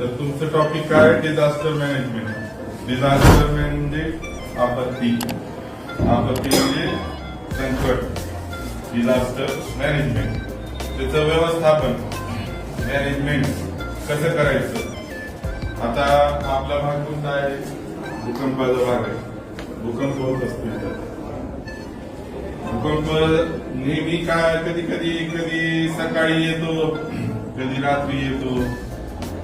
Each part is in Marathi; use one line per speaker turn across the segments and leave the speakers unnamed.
तर तुमचं टॉपिक काय डिझास्टर म्हणजे आपत्ती. आपत्ती म्हणजे संकट. डिझास्टर मॅनेजमेंट त्याचं व्यवस्थापन मॅनेजमेंट कसं करायचं? आता आपला भाग कोणता आहे? भूकंपाचा भाग आहे. भूकंप होत असतो भूकंप नेहमी काय? कधी कधी कधी सकाळी येतो कधी रात्री येतो.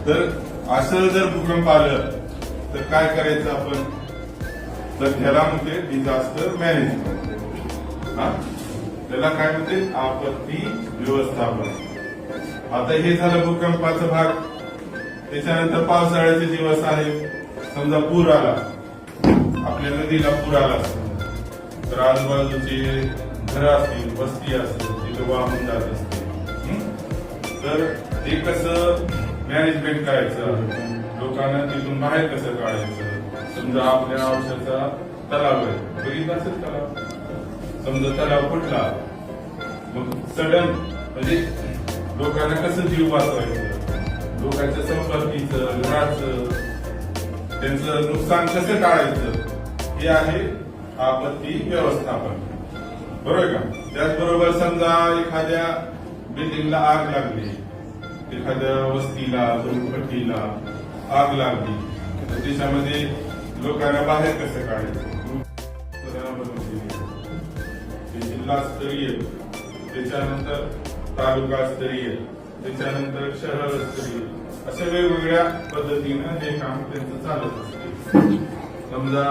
तर असं जर भूकंप आलं तर काय करायचं आपण? तर त्याला म्हणते डिझास्टर मॅनेजमेंट हा? त्याला काय म्हणते? आपत्ती व्यवस्थापन. आता हे झालं भूकंपाचा भाग. त्याच्यानंतर पावसाळ्याचे दिवस आहे. समजा पूर आला. आपल्या नदीला पूर आला तर आजूबाजूचे घरं असतील वस्ती असतील तिथे वाहून जात असते तर ते कसं मॅनेजमेंट करायचं. लोकांना तिथून बाहेर कसं काढायचं? समजा आपल्या औषधाचा तलाव आहे. बघितला असेल तलाव? समजा तलाव फुटला. मग सडन म्हणजे लोकांना कसं जीव वाचवायचं? लोकांच्या संपत्तीचं घराचं त्यांचं नुकसान कसं काढायचं हे आहे आपत्ती व्यवस्थापन. बरोबर का? त्याचबरोबर समजा एखाद्या बिल्डिंगला आग लागली. एखाद्या वस्तीला झोपडपट्टीला आग लागली तर त्याच्यामध्ये लोकांना बाहेर कसं काढायचं? जिल्हास्तरीय त्याच्यानंतर तालुका स्तरीय त्याच्यानंतर शहर स्तरीय अशा वेगवेगळ्या पद्धतीनं हे काम त्यांचं चालत असते. समजा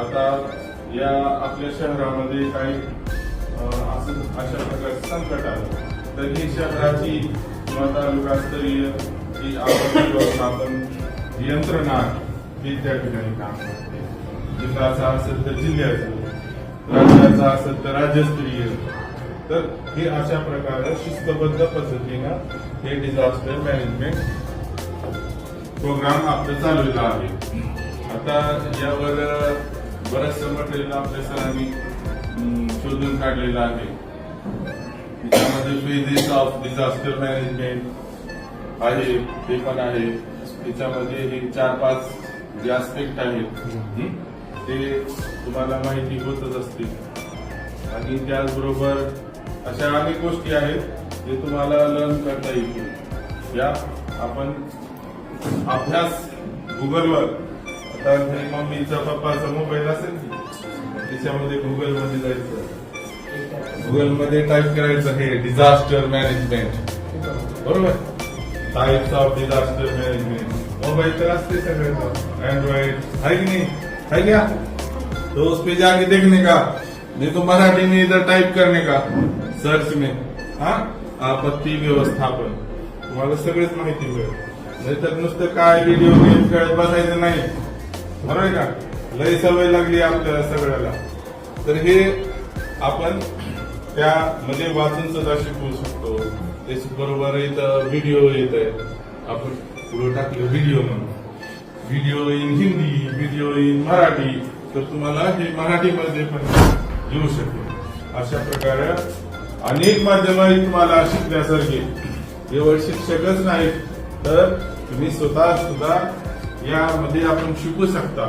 आता या आपल्या शहरामध्ये काही अं, असं अशा प्रकारचं संकट आलं तर ही शहराची किंवा तालुकास्तरीय जी आपत्ती व्यवस्थापन यंत्रणा ही त्या ठिकाणी काम करते. जिल्ह्याचा असेल तर जिल्ह्याचं राज्याचा असेल तर राज्यस्तरीय. तर हे अशा प्रकारे शिस्तबद्ध पद्धतीनं हे डिझास्टर मॅनेजमेंट प्रोग्राम आपलं चालवलेला आहे. आता यावर बरंचसं मटेरियल आपल्या सरांनी शोधून काढलेलं आहे. त्यामध्ये फेजेस ऑफ डिझास्टर मॅनेजमेंट आहे ते पण आहे. त्याच्यामध्ये हे चार पाच जे आस्पेक्ट आहेत ते तुम्हाला माहिती होतच असतील. आणि त्याचबरोबर अशा अनेक गोष्टी आहेत जे तुम्हाला लर्न करता येतील. या आपण अभ्यास गुगलवर आता मम्मीचा पप्पाचा मोबाईल असेल की त्याच्यामध्ये गुगलमध्ये जायचं. गुगलमध्ये टाईप करायचं हे डिझास्टर मॅनेजमेंट बरोबर? Types of disaster management mobile तर असते सगळ्याचं अँड्रॉइड आहे की नाही? है क्या तो उस पे जाके देखने का? नहीं तो मराठी में इधर टाइप करने का? सर्च में हा? आपत्ती व्यवस्थापन. तुम्हाला सगळीच माहिती मिळेल. नाहीतर नुसतं काय व्हिडिओ गेम खेळत बसायचं नाही. बरोबर आहे का? लय सवय लागली आपल्याला सगळ्याला. तर हे आपण त्यामध्ये वाचन सुद्धा शिकवू शकतो. त्याचबरोबर इथं व्हिडिओ येत आहे. आपण पुढे टाकलं व्हिडिओ म्हणून. Video in Hindi video in Marathi तर तुम्हाला हे मराठीमध्ये पण येऊ शकेल. अशा प्रकारे अनेक माध्यमांनी तुम्हाला शिकण्यासारखे. केवळ शिक्षकच नाहीत तर तुम्ही स्वतः सुद्धा यामध्ये आपण शिकू शकता.